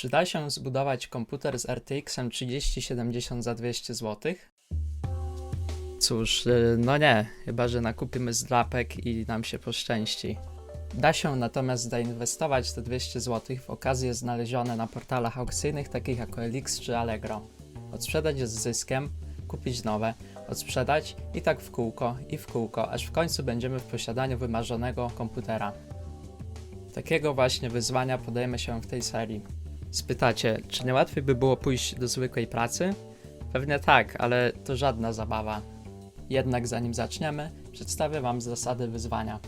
Czy da się zbudować komputer z RTX-em 3070 za 200 zł? Cóż, y, no nie, chyba że nakupimy zdrapek i nam się poszczęści. Da się natomiast zainwestować te 200 zł w okazje znalezione na portalach aukcyjnych takich jak OLX czy Allegro. Odsprzedać z zyskiem, kupić nowe, odsprzedać i tak w kółko i w kółko, aż w końcu będziemy w posiadaniu wymarzonego komputera. Takiego właśnie wyzwania podejmę się w tej serii. Spytacie, czy nie łatwiej by było pójść do zwykłej pracy? Pewnie tak, ale to żadna zabawa. Jednak zanim zaczniemy, przedstawię Wam zasady wyzwania.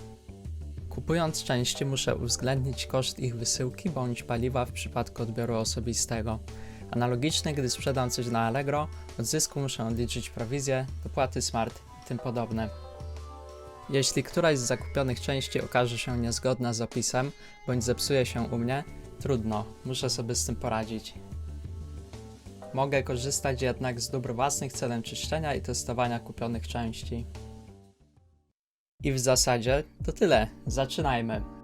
Kupując części muszę uwzględnić koszt ich wysyłki bądź paliwa w przypadku odbioru osobistego. Analogicznie, gdy sprzedam coś na Allegro, od zysku muszę odliczyć prowizję, dopłaty smart i tym podobne. Jeśli któraś z zakupionych części okaże się niezgodna z opisem bądź zepsuje się u mnie, trudno, muszę sobie z tym poradzić. Mogę korzystać jednak z dóbr własnych celem czyszczenia i testowania kupionych części. I w zasadzie to tyle. Zaczynajmy.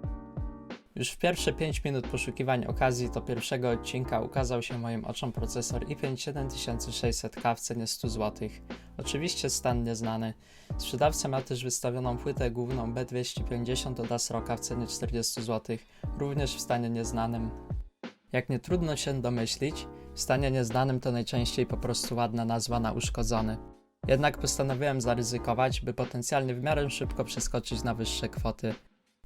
Już w pierwsze 5 minut poszukiwań okazji do pierwszego odcinka ukazał się moim oczom procesor i5 7600K w cenie 100 zł. Oczywiście stan nieznany. Sprzedawca ma też wystawioną płytę główną B250 od Asroka w cenie 40 zł, również w stanie nieznanym. Jak nie trudno się domyślić, w stanie nieznanym to najczęściej po prostu ładna nazwa na uszkodzony. Jednak postanowiłem zaryzykować, by potencjalnie w miarę szybko przeskoczyć na wyższe kwoty.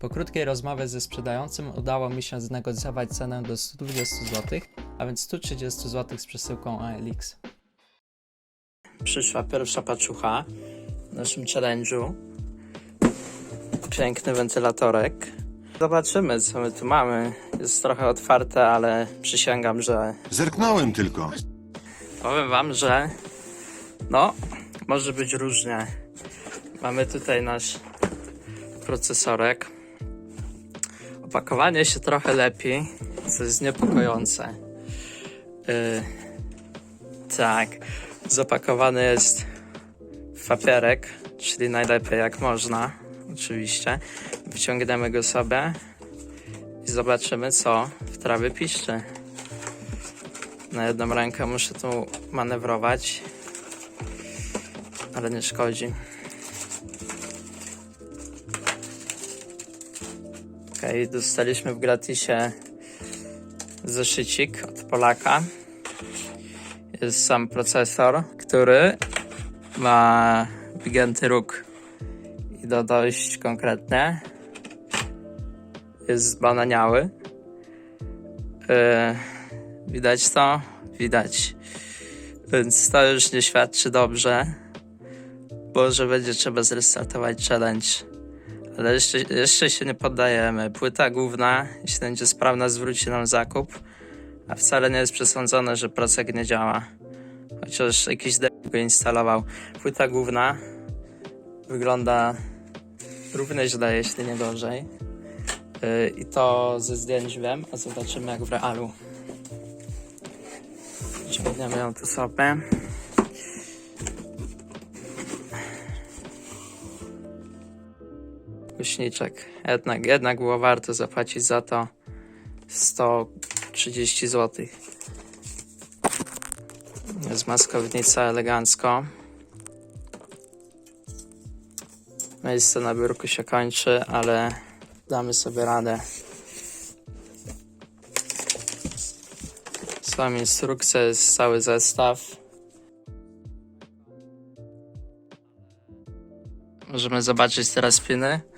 Po krótkiej rozmowie ze sprzedającym udało mi się znegocjować cenę do 120 zł, a więc 130 zł z przesyłką OLX. Przyszła pierwsza paczucha w naszym challenge'u. Piękny wentylatorek. Zobaczymy, co my tu mamy. Jest trochę otwarte, ale przysięgam, że Zerknąłem tylko. Powiem wam, że no, może być różnie. Mamy tutaj nasz procesorek. Opakowanie się trochę lepi, co jest niepokojące. Yy, tak, zapakowany jest w papierek, czyli najlepiej jak można, oczywiście. Wyciągniemy go sobie i zobaczymy, co w trawie piszczy. Na jedną rękę muszę tu manewrować, ale nie szkodzi. Okej, dostaliśmy w gratisie zeszycik od Polaka. Jest sam procesor, który ma wygięty róg i to dość konkretnie. Jest zbananiały. Yy, Widać to? Widać. Więc to już nie świadczy dobrze, bo że będzie trzeba zrestartować challenge. Ale jeszcze, jeszcze się nie poddajemy. Płyta główna, jeśli będzie sprawna, zwróci nam zakup, a wcale nie jest przesądzone, że procek nie działa. Chociaż jakiś debil go instalował. Płyta główna wygląda równie źle, jeśli nie gorzej. Yy, I to ze zdjęć wiem, a zobaczymy jak w realu. Ciągniemy ją tu sobie. Głośniczek. Jednak, jednak było warto zapłacić za to 130 zł. Jest maskownica elegancko. Miejsce na biurku się kończy, ale damy sobie radę. Są instrukcje, jest cały zestaw. Możemy zobaczyć teraz piny.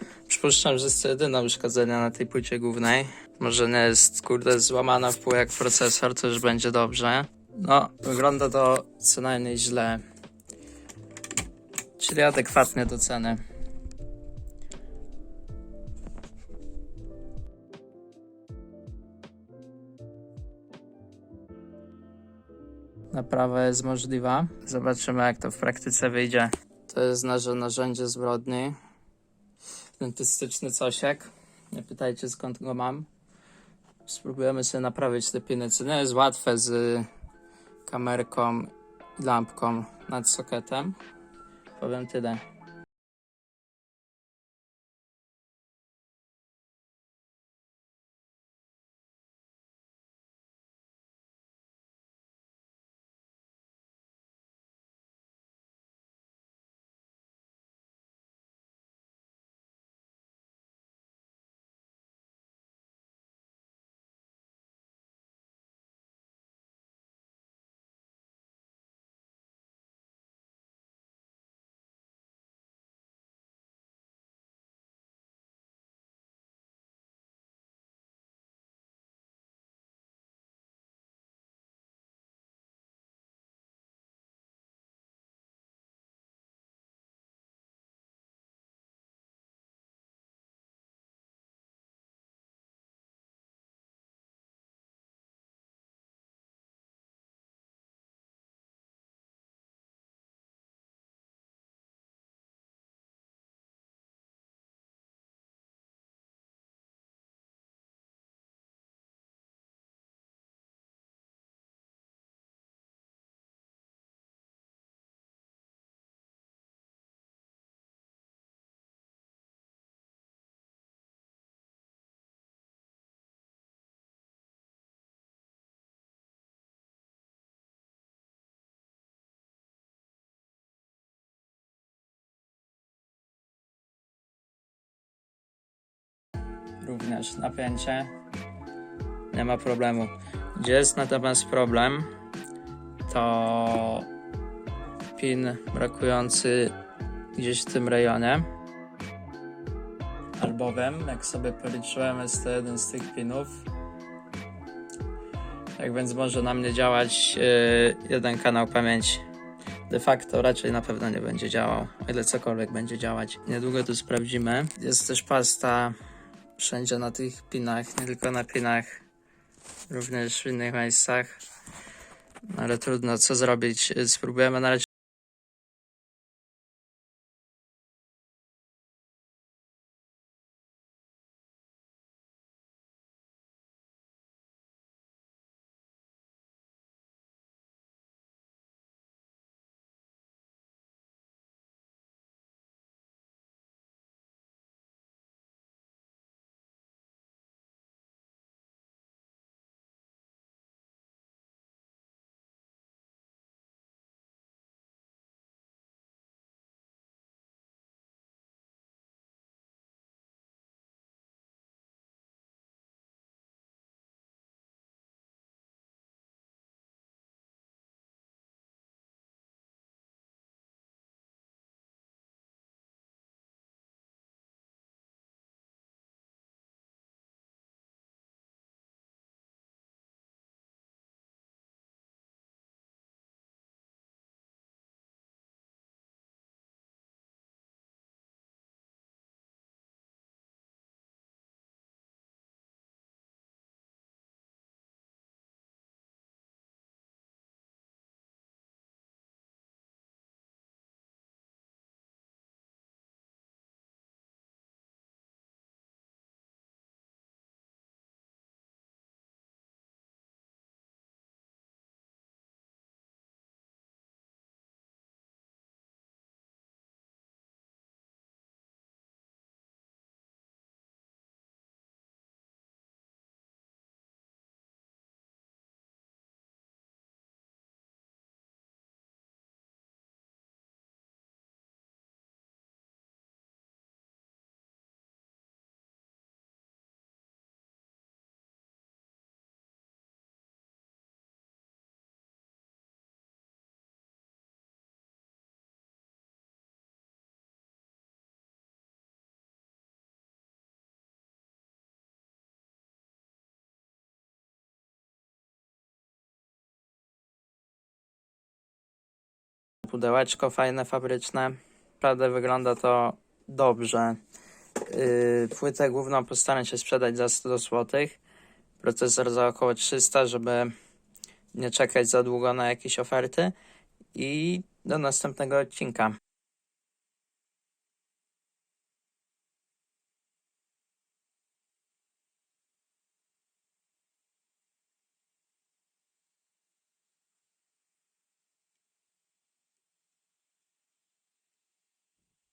Przypuszczam, że jest to jedyne uszkodzenie na tej płycie głównej. Może nie jest, kurde, złamana w pół jak procesor, to już będzie dobrze. No, wygląda to co najmniej źle. Czyli adekwatnie do ceny. Naprawa jest możliwa. Zobaczymy, jak to w praktyce wyjdzie. To jest nasze narzędzie zbrodni. Dentystyczny cosiek. Nie pytajcie, skąd go mam. Spróbujemy sobie naprawić te nie jest łatwe z kamerką i lampką nad sokietem. Powiem tyle. Również napięcie. Nie ma problemu. Gdzie jest natomiast problem, to pin brakujący gdzieś w tym rejonie. Albowiem, jak sobie policzyłem, jest to jeden z tych pinów. Tak więc może na mnie działać yy, jeden kanał pamięci. De facto raczej na pewno nie będzie działał, o ile cokolwiek będzie działać. Niedługo to sprawdzimy. Jest też pasta wszędzie na tych pinach, nie tylko na pinach, również w innych miejscach. No Ale trudno, co zrobić. Spróbujemy na razie pudełeczko fajne, fabryczne. Naprawdę wygląda to dobrze. Yy, płytę główną postaram się sprzedać za 100 zł. Procesor za około 300, żeby nie czekać za długo na jakieś oferty. I do następnego odcinka.